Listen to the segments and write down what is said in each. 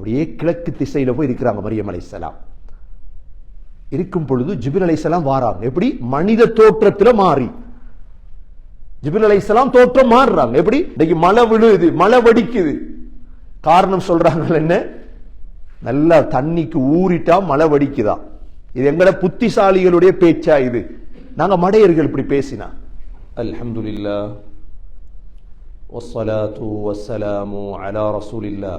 அப்படியே கிழக்கு திசையில போய் இருக்கிறாங்க மரியம் அலைசலாம் இருக்கும் பொழுது ஜிபிர் அலைசலாம் வாராங்க எப்படி மனித தோற்றத்துல மாறி ஜிபிர் அலைசலாம் தோற்றம் மாறுறாங்க எப்படி இன்னைக்கு மழை விழுது மழை வடிக்குது காரணம் சொல்றாங்க என்ன நல்லா தண்ணிக்கு ஊறிட்டா மழை வடிக்குதா இது எங்கட புத்திசாலிகளுடைய பேச்சா இது நாங்க மடையர்கள் இப்படி பேசினா அல்ஹம்துலில்லாஹ் والصلاة والسلام على رسول الله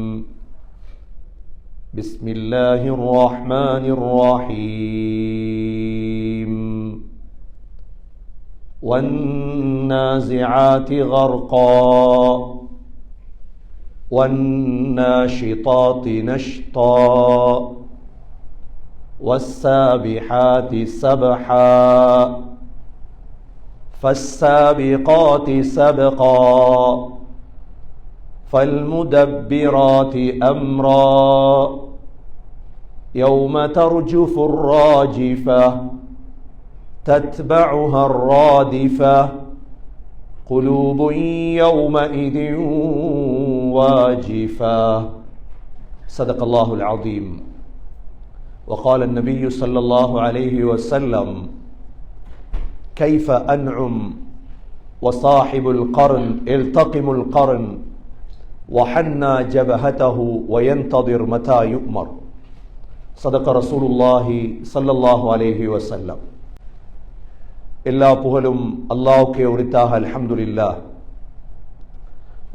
بسم الله الرحمن الرحيم. والنازعات غرقا. والناشطات نشطا. والسابحات سبحا. فالسابقات سبقا. فالمدبرات أمرا. يوم ترجف الراجفة تتبعها الرادفة. قلوب يومئذ واجفة. صدق الله العظيم. وقال النبي صلى الله عليه وسلم كيف أنعم وصاحب القرن التقم القرن وحنى جبهته وينتظر متى يؤمر؟ சதக்க ரசூலுல்லாஹி சல்லல்லாஹு அலேஹி வசல்லம் எல்லா புகழும் அல்லாவுக்கே உரித்தாக அலமதுல்லா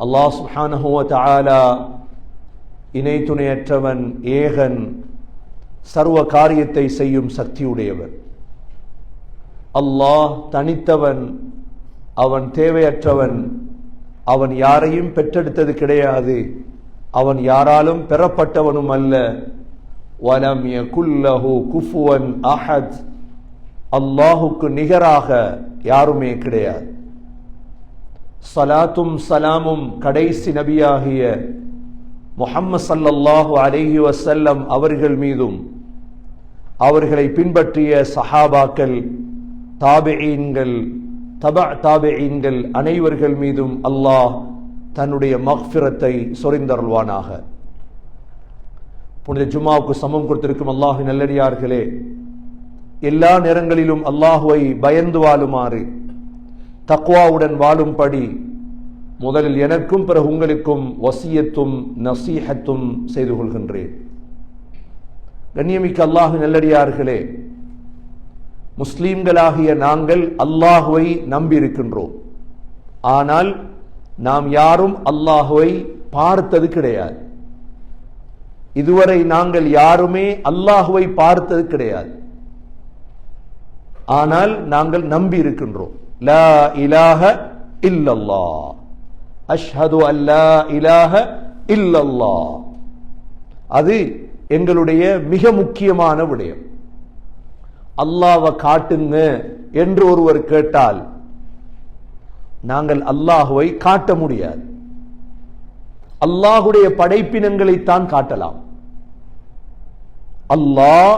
அல்லாஹ் சுஹானஹுவ தாலா இணை துணையற்றவன் ஏகன் சர்வ காரியத்தை செய்யும் சக்தியுடையவன் அல்லாஹ் தனித்தவன் அவன் தேவையற்றவன் அவன் யாரையும் பெற்றெடுத்தது கிடையாது அவன் யாராலும் பெறப்பட்டவனும் அல்ல வலம் யகுல்லஹு குஃபுவன் அஹத் அல்லாஹுக்கு நிகராக யாருமே கிடையாது. சலாத்தும் சலாமும் கடைசி நபியாகிய முஹம்மது சல்லல்லாஹு அலஹி வசல்லம் அவர்கள் மீதும் அவர்களை பின்பற்றிய சஹாபாக்கள் தாபெயின்கள் தப தாபெயின்கள் அனைவர்கள் மீதும் அல்லாஹ் தன்னுடைய மஃபிரத்தை சொரிந்தருள்வானாக. புனித ஜுமாவுக்கு சமம் கொடுத்திருக்கும் அல்லாஹ் நல்லடியார்களே எல்லா நேரங்களிலும் அல்லாஹுவை பயந்து வாழுமாறு தக்வாவுடன் வாழும்படி முதலில் எனக்கும் பிறகு உங்களுக்கும் வசியத்தும் நசீஹத்தும் செய்து கொள்கின்றேன். கண்ணியமிக்க அல்லாஹு நல்லடியார்களே முஸ்லீம்களாகிய நாங்கள் அல்லாஹுவை நம்பியிருக்கின்றோம். ஆனால் நாம் யாரும் அல்லாஹுவை பார்த்தது கிடையாது. இதுவரை நாங்கள் யாருமே அல்லாஹுவை பார்த்தது கிடையாது. ஆனால் நாங்கள் நம்பி இருக்கின்றோம். லா இலாஹ இல்லல்லாஹ் அஷ்ஹது அல்லா இலாஹ இல்லல்லா. அது எங்களுடைய மிக முக்கியமான விடயம். அல்லாவை காட்டுங்க என்று ஒருவர் கேட்டால் நாங்கள் அல்லாஹுவை காட்ட முடியாது. அல்லாஹுடைய படைப்பினங்களைத்தான் காட்டலாம். அல்லாஹ்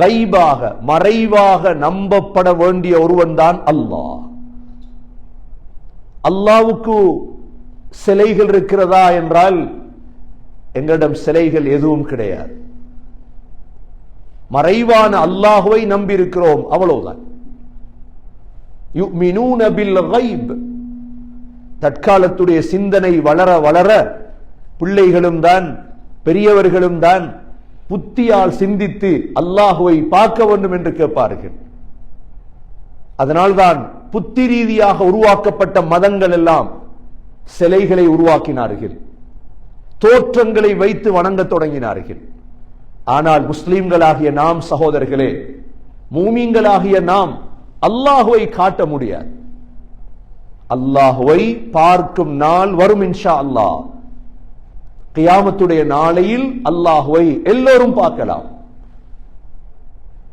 கைபாக மறைவாக நம்பப்பட வேண்டிய ஒருவன் தான் அல்லாஹ். அல்லாவுக்கு சிலைகள் இருக்கிறதா என்றால் எங்களிடம் சிலைகள் எதுவும் கிடையாது. மறைவான அல்லாஹுவை நம்பியிருக்கிறோம் அவ்வளவுதான். தற்காலத்துடைய சிந்தனை வளர வளர பிள்ளைகளும் தான் பெரியவர்களும் தான் புத்தியால் சிந்தித்து அல்லாஹுவை பார்க்க வேண்டும் என்று கேட்பார்கள். அதனால்தான் புத்தி ரீதியாக உருவாக்கப்பட்ட மதங்கள் எல்லாம் சிலைகளை உருவாக்கினார்கள். தோற்றங்களை வைத்து வணங்க தொடங்கினார்கள். ஆனால் முஸ்லிம்களாகிய நாம் சகோதரர்களே மூமிங்களாகிய நாம் அல்லாஹுவை காட்ட முடியாது. அல்லாஹுவை பார்க்கும் நாள் வரும் இன்ஷா அல்லாஹ். கியாமத்துடைய நாளையில் அல்லாஹுவை எல்லோரும் பார்க்கலாம்.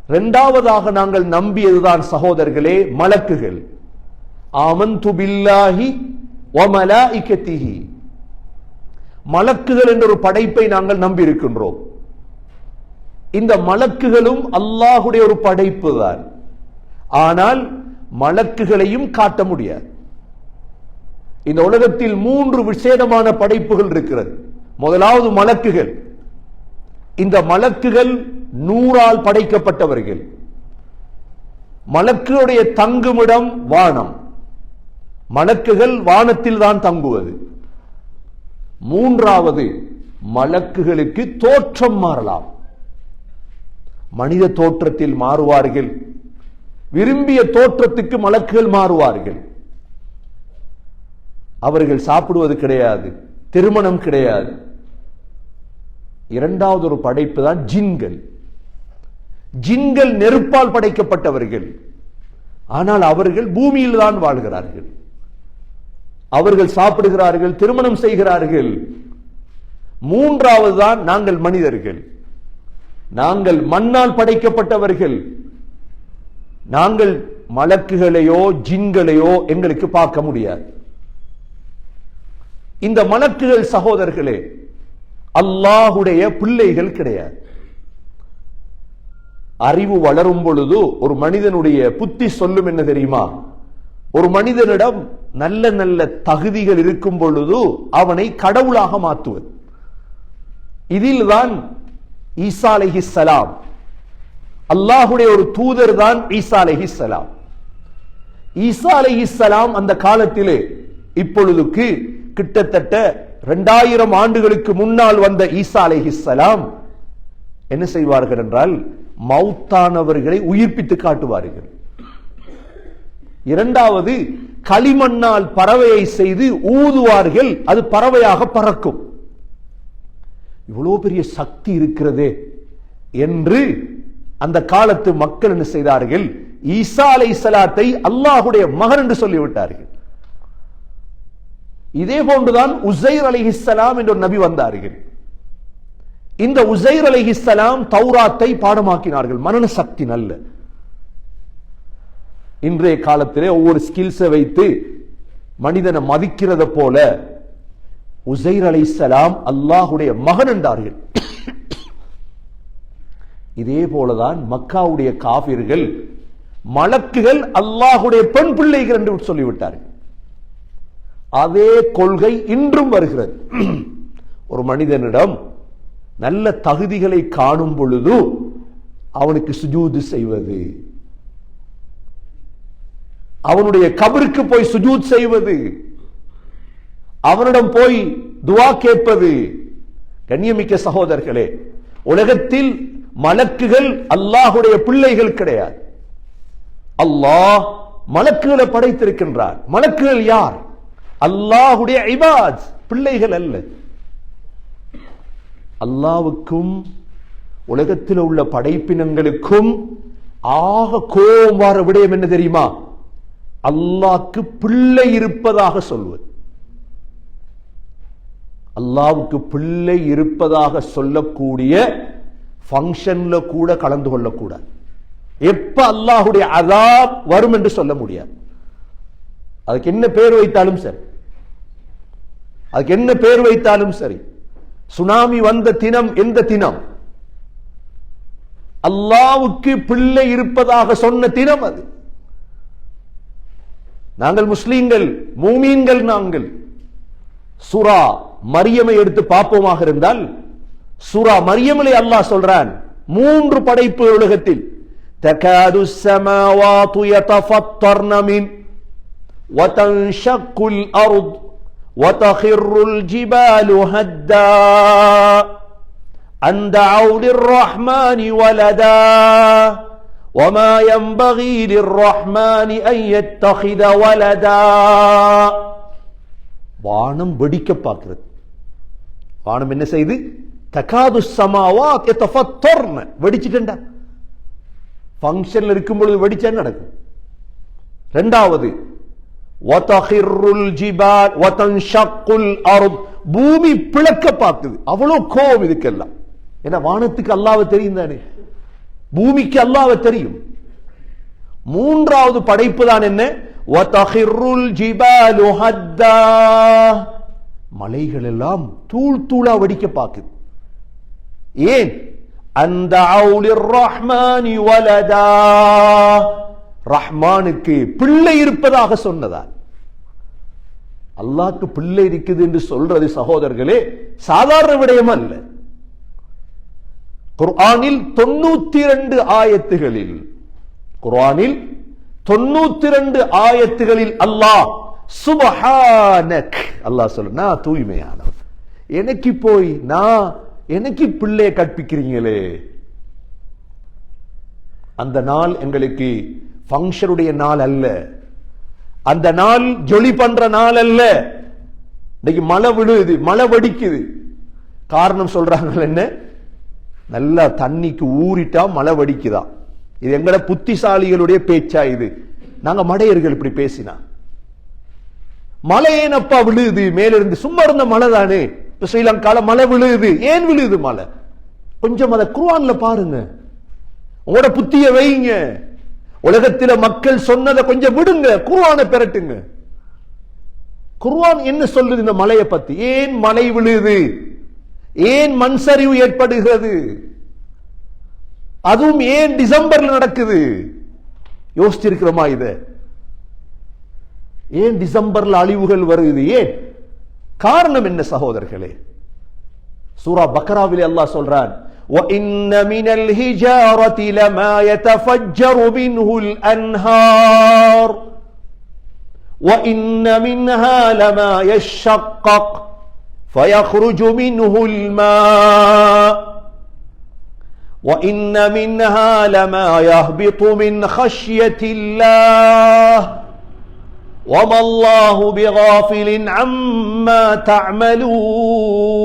இரண்டாவதாக நாங்கள் நம்பியதுதான் சகோதரர்களே மலக்குகள். ஆமந்து பில்லாஹி வ மலக்குகள் என்ற ஒரு படைப்பை நாங்கள் நம்பி இருக்கின்றோம் இந்த மலக்குகளும் அல்லாஹுடைய ஒரு படைப்பு தான் ஆனால் மலக்குகளையும் காட்ட முடியாது. இந்த உலகத்தில் மூன்று விசேடமான படைப்புகள் இருக்கிறது. முதலாவது மலக்குகள். இந்த மலக்குகள் நூறால் படைக்கப்பட்டவர்கள். மலக்குடைய தங்குமிடம் வானம். மலக்குகள் வானத்தில் தான் தங்குவது. மூன்றாவது மலக்குகளுக்கு தோற்றம் மாறலாம். மனித தோற்றத்தில் மாறுவார்கள். விரும்பிய தோற்றத்துக்கு மலக்குகள் மாறுவார்கள். அவர்கள் சாப்பிடுவது கிடையாது. திருமணம் கிடையாது. இரண்டாவது ஒரு படைப்பு தான் ஜின்கள். ஜின்கள் நெருப்பால் படைக்கப்பட்டவர்கள். ஆனால் அவர்கள் பூமியில் தான் வாழ்கிறார்கள். அவர்கள் சாப்பிடுகிறார்கள் திருமணம் செய்கிறார்கள். மூன்றாவது தான் நாங்கள் மனிதர்கள். நாங்கள் மண்ணால் படைக்கப்பட்டவர்கள். நாங்கள் மலக்குகளையோ ஜின்களையோ எங்களுக்கு பார்க்க முடியாது. இந்த மலக்குகள் சகோதரர்களே அல்லாஹுடைய பிள்ளைகள் கிடையாது. அறிவு வளரும் பொழுது ஒரு மனிதனுடைய புத்தி சொல்லும் என்ன தெரியுமா? ஒரு மனிதனிடம் நல்ல நல்ல தகுதிகள் இருக்கும் பொழுது அவனை கடவுளாக மாற்றுவது. இதில்தான் ஈசா அலஹி சலாம் அல்லாஹுடைய ஒரு தூதர் தான் ஈசா அலைஹிஸ்ஸலாம் ஈசா சலாம் அந்த காலத்திலே இப்பொழுதுக்கு கிட்டத்தட்ட இரண்டாயிரம் ஆண்டுகளுக்கு முன்னால் வந்த ஈசா அலைஹிஸ்ஸலாம் என்ன செய்வார்கள் என்றால் மௌத்தானவர்களை உயிர்ப்பித்து காட்டுவார்கள். இரண்டாவது களிமண்ணால் பறவையை செய்து ஊதுவார்கள் அது பறவையாக பறக்கும். இவ்வளவு பெரிய சக்தி இருக்கிறதே என்று அந்த காலத்து மக்கள் என்ன செய்தார்கள்? ஈசா அலை சலாத்தை அல்லாஹுடைய மகன் என்று சொல்லிவிட்டார்கள். இதே போன்றுதான் உசைர் அலிஹிஸ்ஸலாம் என்ற நபி வந்தார்கள். இந்த உசைர் அலிஹிஸ்ஸலாம் தௌராத்தை பாடமாக்கினார்கள். மனன சக்தி நல்ல. இன்றைய காலத்திலே ஒவ்வொரு ஸ்கில்ஸை வைத்து மனிதனை மதிக்கிறத போல உசைர் அலைசலாம் அல்லாஹுடைய மகன் என்றார்கள். இதே போலதான் மக்காவுடைய காபிர்கள் மலக்குகள் அல்லாஹுடைய பெண் பிள்ளைகள் என்று சொல்லிவிட்டார்கள். அதே கொள்கை இன்றும் வருகிறது. ஒரு மனிதனிடம் நல்ல தகுதிகளை காணும் பொழுது அவனுக்கு சுஜூது செய்வது. அவனுடைய கபருக்கு போய் சுஜூத் செய்வது. அவனிடம் போய் துவா கேட்பது. கண்ணியமிக்க சகோதரர்களே உலகத்தில் மலக்குகள் அல்லாஹுடைய பிள்ளைகள் கிடையாது. அல்லாஹ் மலக்குகளை படைத்திருக்கின்றார். மலக்குகள் யார்? அல்லாஹுடைய ஐபாத் பிள்ளைகள் அல்ல. அல்லாவுக்கும் உலகத்தில் உள்ள படைப்பினங்களுக்கும் ஆக கோபம் வார விடயம் என்ன தெரியுமா? அல்லாக்கு பிள்ளை இருப்பதாக சொல்வது. அல்லாவுக்கு பிள்ளை இருப்பதாக சொல்லக்கூடிய ஃபங்க்ஷன்ல கூட கலந்து கொள்ளக்கூடாது. எப்ப அல்லாஹுடைய அதாப் வரும் என்று சொல்ல முடியாது. அதுக்கு என்ன பேர் வைத்தாலும் சரி. அதுக்கு என்ன பேர் வைத்தாலும் சரி சுனாமி வந்த தினம் எந்த தினம் அல்லாவுக்கு பிள்ளை இருப்பதாக சொன்ன தினம் அது நாங்கள் முஸ்லீம்கள் மூமீன்கள் நாங்கள் சுரா மரியமை எடுத்து பார்ப்போமாக இருந்தால் சுரா மரியமலை அல்லாஹ் சொல்றான் மூன்று படைப்பு உலகத்தில் تكاد السماوات يتفطرن من وتنشق الأرض وتخر الجبال هدا أن دعوا للرحمن ولدا وما ينبغي للرحمن أن يتخذ ولدا வானம் வெடிக்க பார்க்கிறது வானம் என்ன செய்து தகாது சமாவாத் எத்தஃபத்தர்ன வெடிச்சிட்டா ஃபங்க்ஷன்ல இருக்கும் பொழுது வெடிச்சா நடக்கும் ரெண்டாவது பூமி பிளக்க பார்க்குது அவ்வளவு கோபம் இதுக்கெல்லாம் ஏன்னா வானத்துக்கு அல்லாவை தெரியும் தானே பூமிக்கு அல்லாவை தெரியும் மூன்றாவது படைப்பு தான் என்ன மலைகள் எல்லாம் தூள் தூளா வடிக்க பாக்குது ஏன் அந்த ரஹ்மானி வலதா ரஹ்மானுக்கு பிள்ளை இருப்பதாக சொன்னதா அல்லாக்கு பிள்ளை இருக்குது என்று சொல்றது சகோதரர்களே சாதாரண விடயம் அல்ல. குர்ஆனில் தொண்ணூத்தி இரண்டு ஆயத்துகளில் குர்ஆனில் தொண்ணூத்தி இரண்டு ஆயத்துகளில் அல்லாஹ் சுபஹானக் அல்லாஹ் சொல்லு நான் தூய்மையானவன். எனக்கு போய் நான் எனக்கு பிள்ளையை கற்பிக்கிறீங்களே. அந்த நாள் எங்களுக்கு ஃபங்க்ஷனுடைய நாள் அல்ல. அந்த நாள் ஜொலி பண்ற நாள் அல்ல. இன்னைக்கு மழை விழுது மழை வடிக்குது. காரணம் சொல்றாங்க என்ன? நல்லா தண்ணிக்கு ஊறிட்டா மழை வடிக்குதா? இது எங்கட புத்திசாலிகளுடைய பேச்சா இது? நாங்க மடையர்கள் இப்படி பேசினா. மழை ஏனப்பா விழுது மேலிருந்து சும்மா இருந்த மழை தானே? இப்ப ஸ்ரீலங்கால மழை விழுது ஏன் விழுது மழை? கொஞ்சம் அதை குருவான்ல பாருங்க. உங்களோட புத்திய வைங்க. உலகத்தில மக்கள் சொன்னதை கொஞ்சம் விடுங்க குர்வானை பெரட்டுங்க. குர்வான் என்ன சொல்லுது இந்த மலையை பத்தி? ஏன் மலை விழுது? ஏன் மண் சரிவு ஏற்படுகிறது? அதுவும் ஏன் டிசம்பர்ல நடக்குது? யோசிச்சிருக்கிறோமா இத? ஏன் டிசம்பர்ல அழிவுகள் வருது? ஏன்? காரணம் என்ன சகோதரர்களே? சூரா பக்ராவிலே அல்லாஹ் சொல்றான் وَإِنَّ مِنَ الْحِجَارَةِ لَمَا يَتَفَجَّرُ مِنْهُ الْأَنْهَارُ. وَإِنَّ مِنْهَا لَمَا يَشَّقَّقُ فَيَخْرُجُ مِنْهُ الْمَاءُ. وَإِنَّ مِنْهَا لَمَا يَهْبِطُ مِنْ خَشْيَةِ اللَّهِ. وما الله بغافل عما تعملون.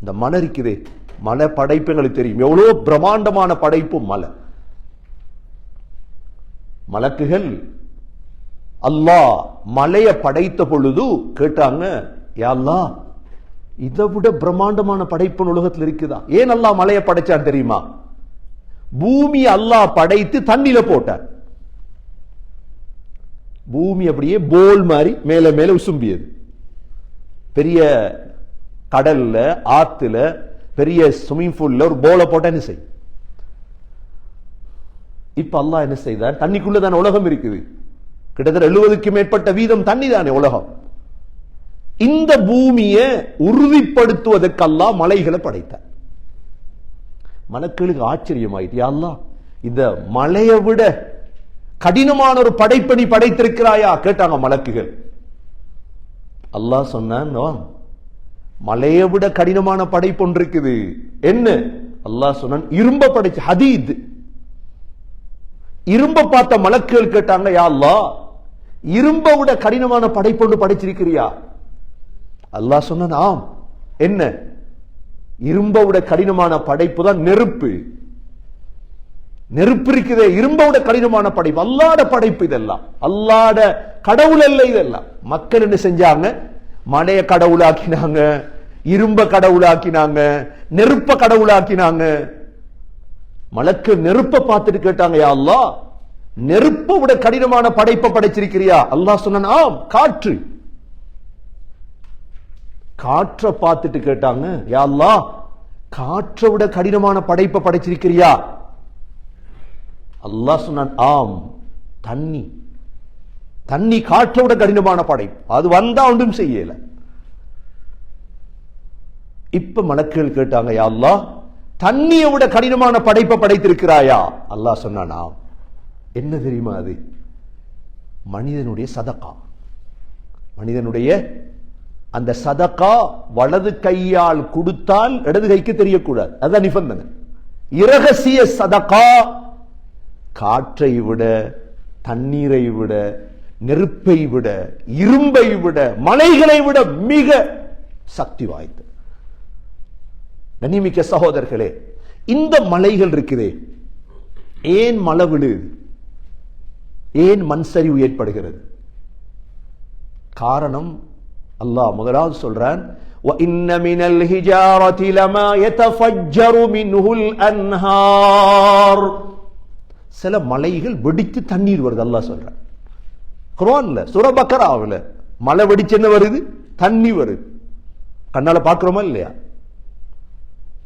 இந்த மலை இருக்குது. மலை படைப்பு எங்களுக்கு தெரியும். எவ்வளோ பிரம்மாண்டமான படைப்பு மலை. மலக்குகள் அல்லாஹ் மலையை படைத்த பொழுது கேட்டாங்க யா அல்லாஹ் இதை விட பிரம்மாண்டமான படைப்பு உலகத்தில் இருக்குதா? ஏன் அல்லாஹ் மலையை படைச்சான் தெரியுமா? பூமி அல்லாஹ் படைத்து தண்ணியில போட்டார். பூமி அப்படியே போல் மாதிரி மேல மேல உசும்பியது. பெரிய கடல்ல ஆத்துல பெரிய ஸ்விம்மிங் பூல்ல ஒரு போல போட்டா என்ன செய்? இப்ப அல்லாஹ் என்ன செய்தார் தண்ணிக்குள்ள தானே உலகம் இருக்குது. கிட்டத்தட்ட எழுபதுக்கு மேற்பட்ட வீதம் தண்ணி தானே உலகம். இந்த பூமியை உறுதிப்படுத்துவதற்கு அல்லாஹ் மலைகளை படைத்தார். மலக்களுக்கு ஆச்சரியமாயிட்டு யா அல்லாஹ் இந்த மலையை விட கடினமான ஒரு படைப்பணி படைத்திருக்கிறாயா? கேட்டாங்க மலக்குகள். அல்லாஹ் சொன்னான் மலையை விட கடினமான படைப்பு ஒன்று இருக்குது என்ன? அல்லாஹ் சொன்னான் இரும்ப படைச்சு ஹதீத். இரும்ப பார்த்த மலக்குகள் கேட்டாங்க யா அல்லா இரும்ப விட கடினமான படைப்பு ஒன்று படைச்சிருக்கிறியா? அல்லாஹ் சொன்னான் ஆம். என்ன? இரும்ப விட கடினமான படைப்பு தான் நெருப்பு. நெருப்பு இருக்குதே இரும்போட கடினமான படைப்பு. அல்லாட படைப்பு இதெல்லாம். அல்லாட கடவுள் அல்ல இதெல்லாம். மக்கள் என்ன செஞ்சாங்க? மலைய கடவுளாக்கினாங்க இரும்ப கடவுளாக்கினாங்க நெருப்ப கடவுளாக்கினாங்க. மலக்கு நெருப்ப பார்த்துட்டு கேட்டாங்க யா அல்லா நெருப்பை விட கடினமான படைப்பை படைச்சிருக்கிறியா? அல்லாஹ் சொன்னான் ஆம் காற்று. காற்றை பார்த்துட்டு கேட்டாங்க யா அல்லா காற்றை விட கடினமான படைப்பை படைச்சிருக்கிறியா? அல்லாஹ் சொன்னான் ஆம் தண்ணி. தண்ணி காற்றை விட கடினமான படைப்பு அது வந்தா ஒன்றும் செய்யல. இப்ப மலக்குகள் கேட்டாங்க யா தண்ணியை விட கடினமான படைப்பை படைத்திருக்கிறாயா? அல்லாஹ் சொன்னானா என்ன தெரியுமா அது? மனிதனுடைய சதக்கா. மனிதனுடைய அந்த சதக்கா வலது கையால் கொடுத்தால் இடது கைக்கு தெரியக்கூடாது. அதுதான் நிபந்தனை. இரகசிய சதக்கா காற்றை விட தண்ணீரை விட நெருப்பை விட இரும்பை விட மலைகளை விட மிக சக்தி வாய்ந்தது கண்ணிமிக்க சகோதரர்களே இந்த மலைகள் இருக்குதே ஏன் மழை விழுது ஏன் மண் சரிவு ஏற்படுகிறது காரணம் அல்லாஹ் முதலாவது சொல்றான் وإن من الحجارة لما يتفجر منه الأنهار சில மலைகள் வெடித்து தண்ணீர் வருது அல்லாஹ் சொல்றான் குரான்ல சுரபக்கராவில் மழை வெடிச்சு என்ன வருது? தண்ணி வருது. கண்ணால பார்க்கிறோமா இல்லையா?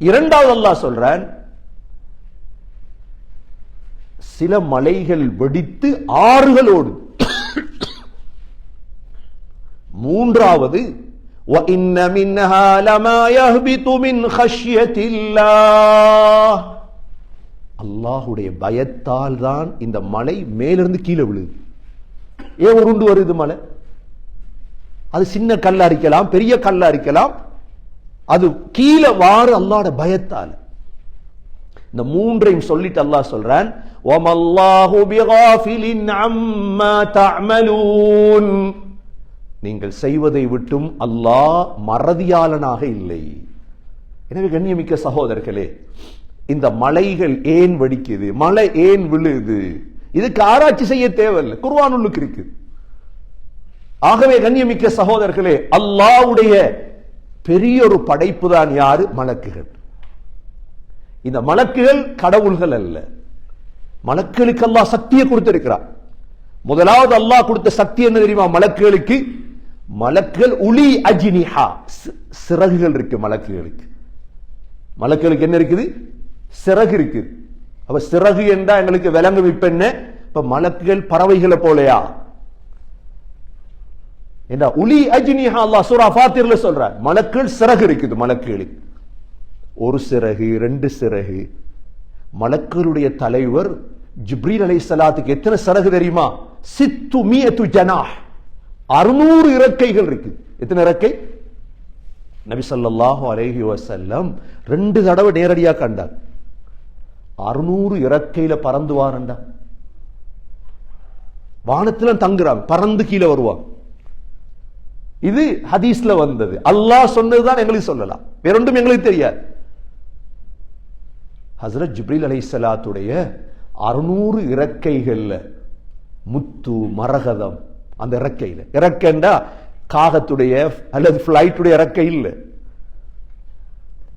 இரண்டாவது அல்லாஹ் சொல்றேன் சில மலைகள் வெடித்து ஆறுகளோடு மூன்றாவது அல்லாஹுடைய பயத்தால் தான் இந்த மலை மேலிருந்து கீழே விழுது. ஏன் உருண்டு வருது மலை. அது சின்ன கல்லா அரிக்கலாம் பெரிய கல்லா அரிக்கலாம் அது கீழே வாரு அல்லாட பயத்தால். இந்த மூன்றையும் சொல்லிட்டு அல்லாஹ் சொல்றான் நீங்கள் செய்வதை விட்டும் அல்லாஹ் மறதியாளனாக இல்லை. எனவே கண்ணியமிக்க சகோதரர்களே இந்த மலைகள் ஏன் வெடிக்குது? மழை ஏன் விழுது? இதுக்கு ஆராய்ச்சி செய்ய தேவையில்லை. குர்ஆனுள்ளுக்கு இருக்குது ஆகவே கண்ணியமிக்க சகோதரர்களே அல்லாஹ்வுடைய பெரிய ஒரு படைப்பு தான் யாரு? மலக்குகள் இந்த மலக்குகள் கடவுள்கள் அல்ல. மலக்குகளுக்கு அல்லாஹ் சக்தியை கொடுத்திருக்கிறார் முதலாவது அல்லாஹ் கொடுத்த சக்தி என்ன தெரியுமா? மலக்குகளுக்கு மலக்குகள் உளி அஜினிஹா. சிறகுகள் இருக்கு மலக்குகளுக்கு மலக்குகளுக்கு என்ன இருக்குது? சிறகு இருக்குது. அப்ப சிறகு என்றா எங்களுக்கு விலங்கும் இப்ப என்ன இப்ப மலக்குகள் பறவைகளை போலயா? என்ன உலி அஜினிஹா அல்லா சூரா ஃபாத்திர்ல சொல்றார். மலக்குகள் சிறகு இருக்குது மலக்குகளுக்கு ஒரு சிறகு ரெண்டு சிறகு. மலக்குகளுடைய தலைவர் ஜிப்ரீல் சலாத்துக்கு எத்தனை சிறகு தெரியுமா? சித்து மியத்து ஜனா அறுநூறு இறக்கைகள் இருக்கு. எத்தனை இறக்கை? நபி ஸல்லல்லாஹு அலேஹி வசல்லம் ரெண்டு தடவை நேரடியா கண்டார். அறுநூறு இறக்கையில பறந்து வாரண்டா வானத்துல தங்குறான் பறந்து கீழே வருவான். இது ஹதீஸ்ல வந்தது. அல்லாஹ் சொன்னதுதான் எங்களுக்கு சொல்லலாம். வேறொன்றும் எங்களுக்கு தெரியாது. ஹசரத் ஜிப்ரீல் சலாத்துடைய அறுநூறு இறக்கைகள்ல முத்து மரகதம் அந்த இறக்கையில். இறக்கைண்டா காகத்துடைய அல்லது பிளைட்டுடைய இறக்கை இல்லை.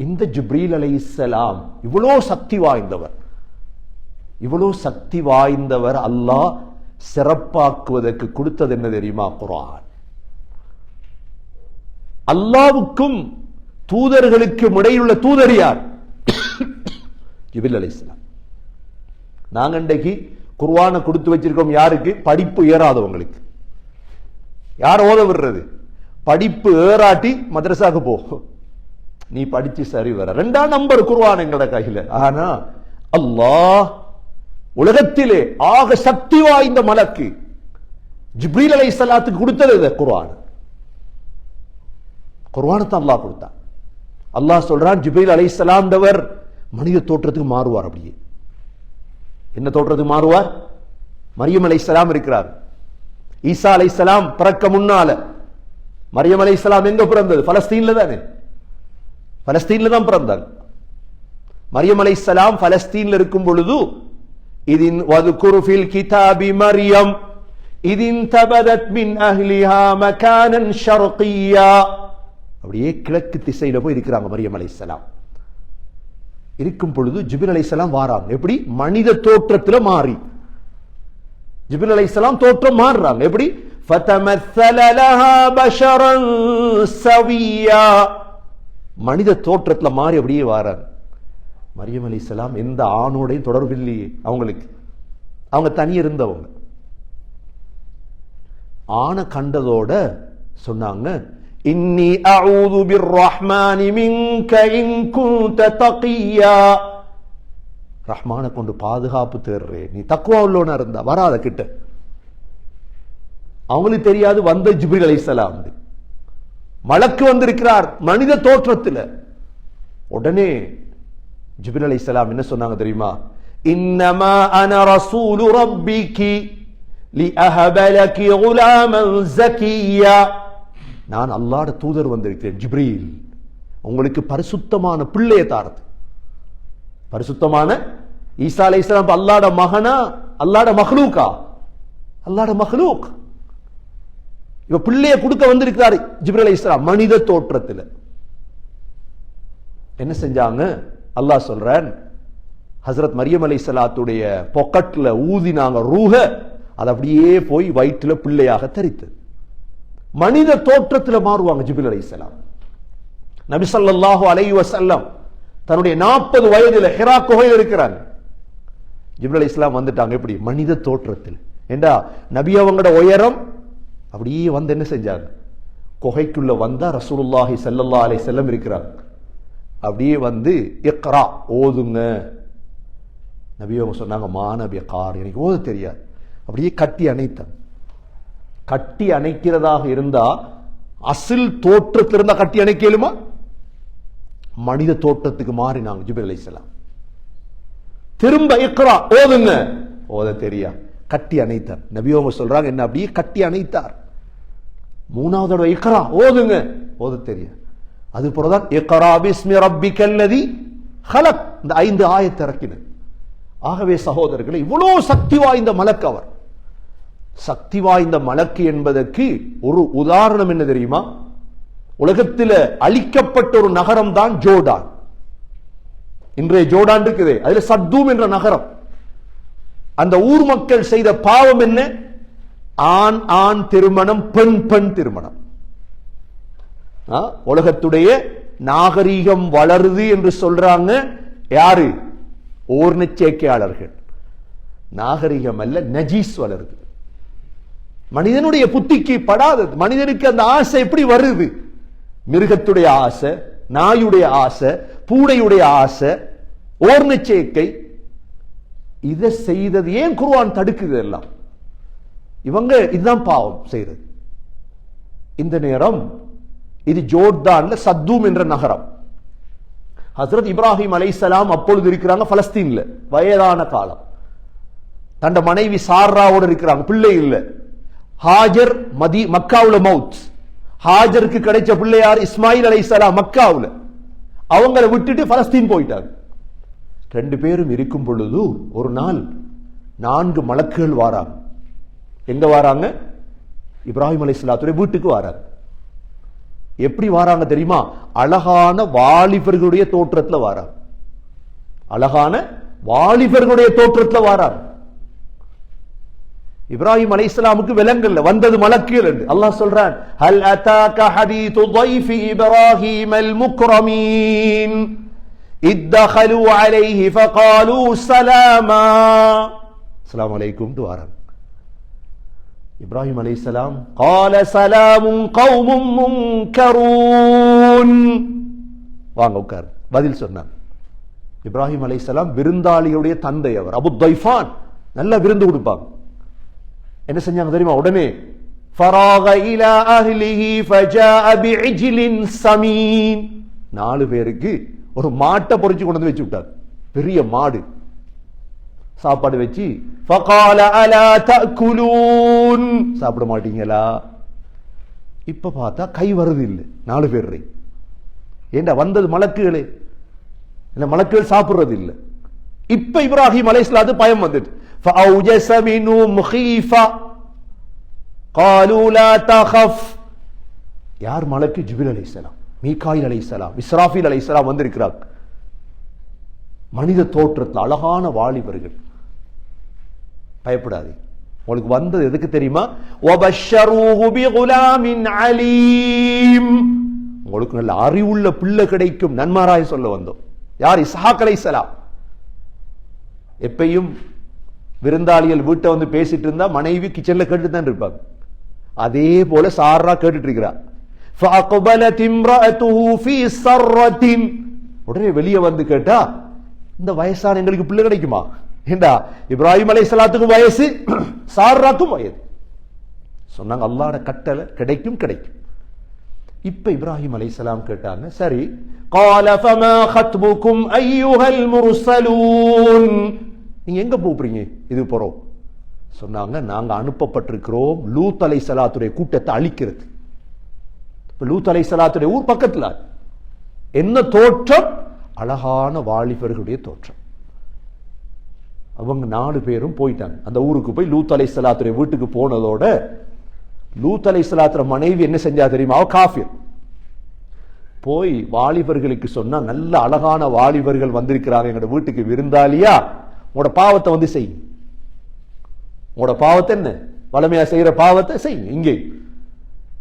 இந்த ஜிப்ரீல் அலை இஸ்லாம் இவ்வளோ சக்தி வாய்ந்தவர். இவ்வளோ சக்தி வாய்ந்தவர் அல்லாஹ் சிறப்பாக்குவதற்கு கொடுத்தது என்ன தெரியுமா? குரான் அல்லாவுக்கும் தூதர்களுக்கும் இடையிலுள்ள தூதர் யார்? ஜிபில் அலி இஸ்லாம் நாங்க இன்றைக்கு குர்வானை கொடுத்து வச்சிருக்கோம் யாருக்கு? படிப்பு ஏறாதவங்களுக்கு. யார் ஓத விடுறது? படிப்பு ஏறாட்டி மதரசாக்கு போகும் நீ படிச்சு சரி வர. ரெண்டாம் நம்பர் குருவான் எங்களோட கையில. ஆனா அல்லாஹ் உலகத்திலே ஆக சக்தி வாய்ந்த மலக்கு ஜிப்ரீல் அலைஹிஸ்ஸலாத்துக்கு கொடுத்தது இது குர்ஆன். குர்ஆனத்தை அல்லாஹ் கொடுத்தான். அல்லாஹ் சொல்றான் ஜிப்ரீல் அலைஹிஸ்ஸலாம்ன்றவர் மனித தோற்றத்துக்கு மாறுவார் அப்படியே. என்ன தோற்றத்துக்கு மாறுவார்? மரியம் அலைஹிஸ்ஸலாம் இருக்கிறார். ஈசா அலைஹிஸ்ஸலாம் பிறக்க முன்னால மரியம் அலைஹிஸ்ஸலாம் எங்க பிறந்தது? பலஸ்தீன்ல தானே? பலஸ்தீன்ல தான் பிறந்தாங்க மரியம் அலைஹிஸ்ஸலாம் பலஸ்தீன்ல இருக்கும் பொழுது இதின் வது குருஃபில் கிதாபி மரியம் இதின் தபதத் மின் அஹ்லிஹா மகானன் ஷர்கியா. அப்படியே கிழக்கு திசையில போய் இருக்கிறாங்க மரியம் சலாம் இருக்கும் பொழுது ஜிபின் அலைஹிஸ்ஸலாம் வாராங்க. எப்படி? மனித தோற்றத்துல மாறி. ஜிபின் அலைஹிஸ்ஸலாம் தோற்றம் மாறுறாங்க. எப்படி? மனித தோற்றத்தில் மாறி அப்படியே வாரார். மரியம் அலைஹிஸ்ஸலாம் எந்த ஆணோடையும் தொடர்பு இல்லையே அவங்களுக்கு. அவங்க தனி இருந்தவங்க. ஆணை கண்டதோட சொன்னாங்க இன்னி அவுது பிர் ரஹ்மானி மின்க இன் குன்த தகியா. ரஹ்மானை கொண்டு பாதுகாப்பு தேர்றே நீ தக்குவா உள்ளவனா இருந்தா வராத கிட்ட. அவங்களுக்கு தெரியாது வந்த ஜிப்ரீல் வந்து மலக்கு வந்திருக்கிறார் மனித தோற்றத்தில். உடனே ஜிபின் அலி இஸ்லாம் என்ன சொன்னாங்க தெரியுமா? இன்னமா அன ரசூலு ரப்பிகி லி அஹபலகி குலாமன் ஜக்கியா நான் அல்லாட தூதர் வந்திருக்கிறேன் ஜிப்ரீல். உங்களுக்கு பரிசுத்தமான பிள்ளையை தாரது. பரிசுத்தமான ஈசா அலை இஸ்லாம் அல்லாட மகனா? அல்லாட மஹ்லூக்கா? அல்லாட மஹ்லூக். இப்ப பிள்ளைய கொடுக்க வந்திருக்கிறார் ஜிப்ரீல் இஸ்லாம் மனித தோற்றத்தில். என்ன செஞ்சாங்க? அல்லாஹ் சொல்றான் ஹசரத் மரியம் அலை சலாத்துடைய பொக்கட்ல ஊதினாங்க ரூஹ அது அப்படியே போய் வயிற்றுல பிள்ளையாக தரித்து. மனித தோற்றத்தில் மாறுவாங்க ஜிபில் அலை சலாம் நபி ஸல்லல்லாஹு அலைஹி தன்னுடைய நாற்பது வயதில் ஹிரா குகையில் இருக்கிறாங்க. ஜிப்ரல் இஸ்லாம் வந்துட்டாங்க எப்படி? மனித தோற்றத்தில். ஏண்டா? நபி அவங்களோட உயரம் அப்படியே வந்து என்ன செஞ்சாங்க? குகைக்குள்ள வந்தா ரசூலுல்லாஹி ஸல்லல்லாஹு அலை செல்லம் இருக்கிறாங்க. அப்படியே வந்து இக்ரா ஓதுங்க. நபி சொன்னாங்க மாநபிய கார் எனக்கு ஓத தெரியாது. அப்படியே கட்டி அணைத்தாங்க கட்டி அணைக்கிறதாக இருந்தா அசில் தோற்றத்தில் இருந்தா கட்டி அணைக்கலுமா? மனித தோற்றத்துக்கு மாறினாங்க ஜிபிர் அலைஹிஸ்ஸலாம் திரும்ப இக்ரா ஓதுங்க. ஓத தெரியா கட்டி அணைத்தார் நபியோங்க சொல்றாங்க என்ன அப்படியே கட்டி அணைத்தார். மூணாவது தடவை இக்கரா ஓதுங்க. ஓத தெரியும் அது போலதான் இக்கரா பிஸ்மி ரப்பிக்கல்லதி ஹலக். இந்த ஐந்து ஆயத்தை இறக்கினது. ஆகவே சகோதரர்களை இவ்வளவு சக்தி வாய்ந்த மலக்கு அவர். சக்தி வாய்ந்த மலக்கு என்பதற்கு ஒரு உதாரணம் என்ன தெரியுமா? உலகத்தில் அழிக்கப்பட்ட ஒரு நகரம் தான் ஜோர்டான். இன்றைய ஜோர்டான் இருக்குது. அதுல சத்தூம் என்ற நகரம். அந்த ஊர் மக்கள் செய்த பாவம் என்ன? ஆண் ஆண் திருமணம் பெண் பெண் திருமணம். ஆ, உலகத்துடைய நாகரீகம் வளருது என்று சொல்றாங்க யாரு? ஓர்ணச்சேக்கையாளர்கள். நாகரிகம் அல்ல நஜீஸ் வளருது. மனிதனுடைய புத்திக்கு படாதது. மனிதனுக்கு அந்த ஆசை எப்படி வருது? மிருகத்துடைய ஆசை நாயுடைய ஆசை பூடையுடைய ஆசை ஓர்ணச்சேக்கை. இதை செய்தது ஏன் குருவான் தடுக்குது எல்லாம் இவங்க இதுதான் பாவம் செய்யறது இந்த நேரம் இது ஜோர்தான்ல சத்தூம் என்ற நகரம். ஹசரத் இப்ராஹிம் அலைஹிஸ்ஸலாம் அப்பொழுது இருக்கிறாங்க பலஸ்தீன்ல. வயதான காலம். தண்ட மனைவி சாராவோட இருக்கிறாங்க பிள்ளை இல்ல. ஹாஜர் மதி மக்காவுல மவுத். ஹாஜருக்கு கிடைச்ச பிள்ளையார் இஸ்மாயில் அலைஹிஸ்ஸலாம் மக்காவுல. அவங்கள விட்டுட்டு பலஸ்தீன் போயிட்டாங்க. ரெண்டு பேரும் இருக்கும் பொழுது ஒரு நாள் நான்கு மலக்குகள் வாராங்க. எங்க வாராங்க இப்ராஹிம் அலைஹிஸ்ஸலாத்துடைய வீட்டுக்கு வாராங்க எப்படி வாராங்க தெரியுமா அழகான வாலிபர்களுடைய தோற்றத்துல வாராங்க அழகான வாலிபர்களுடைய தோற்றத்துல வாராங்க இப்ராஹிம் அலைஹிஸ்ஸலாமுக்கு விலங்கல்ல வந்தது மலக்குகள் என்று அல்லாஹ் சொல்றான் ஹல் அதாக ஹதீது ضيف இப்ராஹிம் المكرمين إذ دخلوا عليه فقالوا سلاما السلام عليكم வாராங்க இப்ராஹிம் அலி சலாம் கால சலாமும் கௌமும் முங்கரூன் வாங்க உட்கார். பதில் சொன்னார். இப்ராஹிம் அலை சலாம் விருந்தாளியுடைய தந்தை அவர் அபு தைஃபான். நல்ல விருந்து கொடுப்பாங்க. என்ன செஞ்சாங்க தெரியுமா? உடனே நாலு பேருக்கு ஒரு மாட்டை பொறிச்சு கொண்டு வந்து வச்சு விட்டார். பெரிய மாடு. சாப்பாடு வச்சு சாப்பிட மாட்டீங்களா? இப்ப பார்த்தா கை வருது இல்லை. நாலு பேர் ஏண்டா வந்தது மலக்குகளே. இந்த மலக்குகள் சாப்பிடுறது இல்லை. இப்ப இப்ராஹிம் அலை இஸ்லாத்து பயம் வந்துட்டு. யார் மலக்கு? ஜிபில் அலை இஸ்லாம் மீகாயில் அலை இஸ்லாம் இஸ்ராஃபில் அலை இஸ்லாம் வந்திருக்கிறார் மனித தோற்றத்தில் அழகான வாலிபர்கள். பயப்படாது. உங்களுக்கு வந்தது எதுக்கு தெரியுமா? அலீம். உங்களுக்கு நல்ல அறிவுள்ள பிள்ளை கிடைக்கும் நன்மாராய் சொல்ல வந்தோம். யார்? இசாக் அலைசலாம் எப்பையும் விருந்தாளிகள் வீட்டை வந்து பேசிட்டு இருந்தா மனைவி கிச்சன்ல கேட்டு தான் இருப்பாங்க. அதே போல சாரா கேட்டுட்டு இருக்கிறார் உடனே வெளியே வந்து கேட்டா இந்த வயசான எங்களுக்கு பிள்ளை கிடைக்குமா? ஏண்டா இப்ராஹிம் அலைஹிஸ்ஸலாத்துக்கும் வயசு சாராக்கும் வயது சொன்னாங்க அல்லாஹ்ட கட்டளை கிடைக்கும் கிடைக்கும் இப்ப இப்ராஹிம் அலைஹிஸ்ஸலாம் கேட்டாங்க சரி قال فما خطبكم ايها المرسلون நீங்க எங்க போறீங்க இது போறோம் சொன்னாங்க நாங்க அனுப்பப்பட்டிருக்கிறோம் லூத் அலை சலாத்துடைய கூட்டத்தை அழிக்கிறது இப்ப லூத் அலை சலாத்துடைய ஊர் பக்கத்துல என்ன தோற்றம் அழகான வாலிபர்களுடைய தோற்றம் அவங்க நாலு பேரும் போயிட்டாங்க. அந்த ஊருக்கு போய் லூத் அலை சலாத்துடைய வீட்டுக்கு போனதோட லூத் அலை சலாத்துற மனைவி என்ன செஞ்சா தெரியுமா? அவ காஃபிர். போய் வாலிபர்களுக்கு சொன்னா நல்ல அழகான வாலிபர்கள் வந்திருக்கிறாங்க. எங்களோட வீட்டுக்கு விருந்தாளியா? உங்களோட பாவத்தை வந்து செய். உங்களோட பாவத்தை என்ன? வளமையா செய்யற பாவத்தை செய். இங்கே.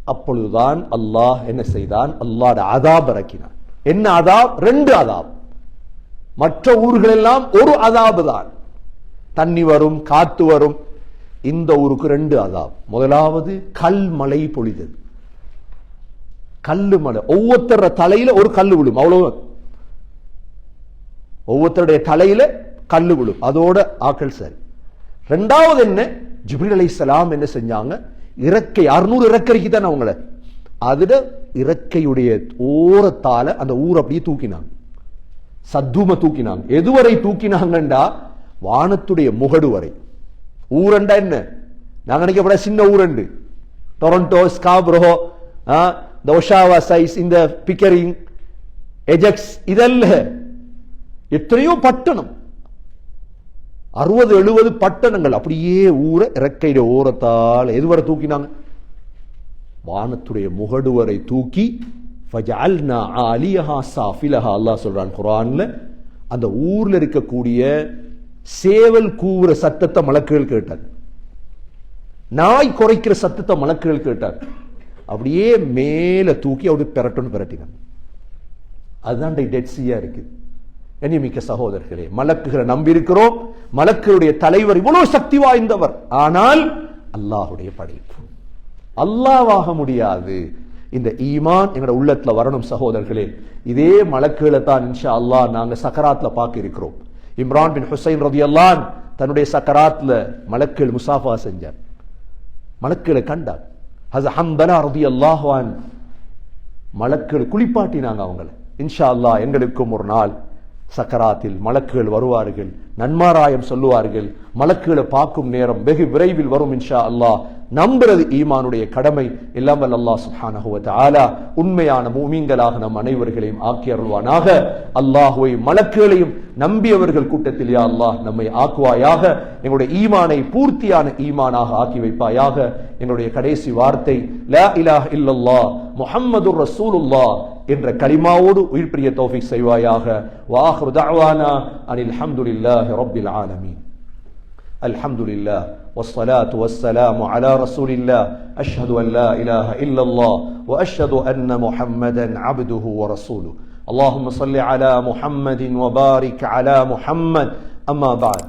அப்பொழுதுதான் அல்லாஹ் என்ன செய்தான்? அல்லாஹ் அதாப் இறக்கினான். என்ன அதாப்? ரெண்டு அதாப். மற்ற ஊர்கள் எல்லாம் ஒரு அதாபு தான் தண்ணி வரும் காத்து வரும். இந்த ஊருக்கு ரெண்டு அதாப். முதலாவது கல் மலை பொழிதது கல்லு மலை ஒவ்வொருத்தர தலையில ஒரு கல்லு விழும். அவ்வளவு. ஒவ்வொருத்தருடைய தலையில கல்லு விழும். அதோட ஆக்கள் சரி. ரெண்டாவது என்ன? ஜிப்ரீல் அலைஹிஸ்ஸலாம் என்ன செஞ்சாங்க? இறக்கை அறுநூறு இறக்கரைக்கு தானே அவங்கள. அதுல இறக்கையுடைய ஓரத்தால அந்த ஊர் அப்படியே தூக்கினாங்க. சத்தும தூக்கினாங்க. எதுவரை தூக்கினாங்கண்டா? வானத்துடைய முகடு வரை. ஊரண்டா என்ன? நான் நினைக்கப்பட சின்ன ஊரண்டு. டொரண்டோ ஸ்காப்ரோ இந்த ஒஷாவா சைஸ் இந்த பிக்கரிங் எஜெக்ஸ் இதல்ல எத்தனையோ பட்டணம். அறுபது எழுபது பட்டணங்கள். அப்படியே ஊற இறக்கையில ஓரத்தால் எதுவரை தூக்கினாங்க? வானத்துடைய முகடு வரை தூக்கி ஃபஜஅல்னா சாஃபிலஹா அல்லாஹ் சொல்றான் குரான்ல அந்த ஊர்ல இருக்கக்கூடிய சேவல் கூவுற சத்தத்தை மலக்குகள் கேட்டாங்க நாய் குறைக்கிற சத்தத்தை மலக்குகள் கேட்டார். அப்படியே மேல தூக்கி அப்படியே பெரட்டுன்னு பெரட்டினான் அதுதான் டெட் சீயா இருக்குது கண்ணியமிக்க சகோதரர்களே மலக்குகளை நம்பி இருக்கிறோம் மலக்குடைய தலைவர் இவ்வளவு சக்தி வாய்ந்தவர். ஆனால் அல்லாஹுடைய படைப்பு. அல்லாவாக முடியாது. இந்த ஈமான் எங்களோட உள்ளத்துல வரணும் சகோதரர்களே. இதே மலக்குகளை தான் இன்ஷா அல்லாஹ் நாங்க சக்கராத்துல பார்க்க இருக்கிறோம். இம்ரான் பின் ஹுசைன் ரதியல்லான் தன்னுடைய சக்கராத்தில் மலக்கள் முசாஃபா செஞ்சார். மலக்களை கண்டார். ஹஸ் ஹம்பலா ரதி அல்லாஹான் மலக்கள் குளிப்பாட்டினாங்க அவங்கள. இன்ஷா அல்லாஹ் எங்களுக்கும் ஒரு நாள் சக்கராத்தில் மலக்குகள் வருவார்கள் நன்மாராயம் சொல்லுவார்கள் மலக்குகளை பார்க்கும் நேரம் வெகு விரைவில் வரும் இன்ஷா அல்லாஹ். நம்புறது ஈமானுடைய கடமை இல்லாமல் அல்லாஹ் சுஹானஹுவத் ஆலா உண்மையான மூமிங்களாக நம் அனைவர்களையும் ஆக்கி அருள்வானாக. அல்லாஹுவை மலக்குகளையும் நம்பியவர்கள் கூட்டத்தில் யா அல்லாஹ் நம்மை ஆக்குவாயாக. எங்களுடைய ஈமானை பூர்த்தியான ஈமானாக ஆக்கி வைப்பாயாக. எங்களுடைய கடைசி வார்த்தை லா இலாஹ் இல்லல்லா முஹம்மது ரசூலுல்லா என்ற கலிமாவோடு உயிர் பிரிய தௌஃபிக் செய்வாயாக வாஹ்ரு தஅவானா அனில் ஹம்துலில்லாஹி ரப்பில் ஆலமீன் الحمد لله والصلاة والسلام على رسول الله أشهد أن لا إله إلا الله وأشهد أن محمدا عبده ورسوله اللهم صل على محمد وبارك على محمد أما بعد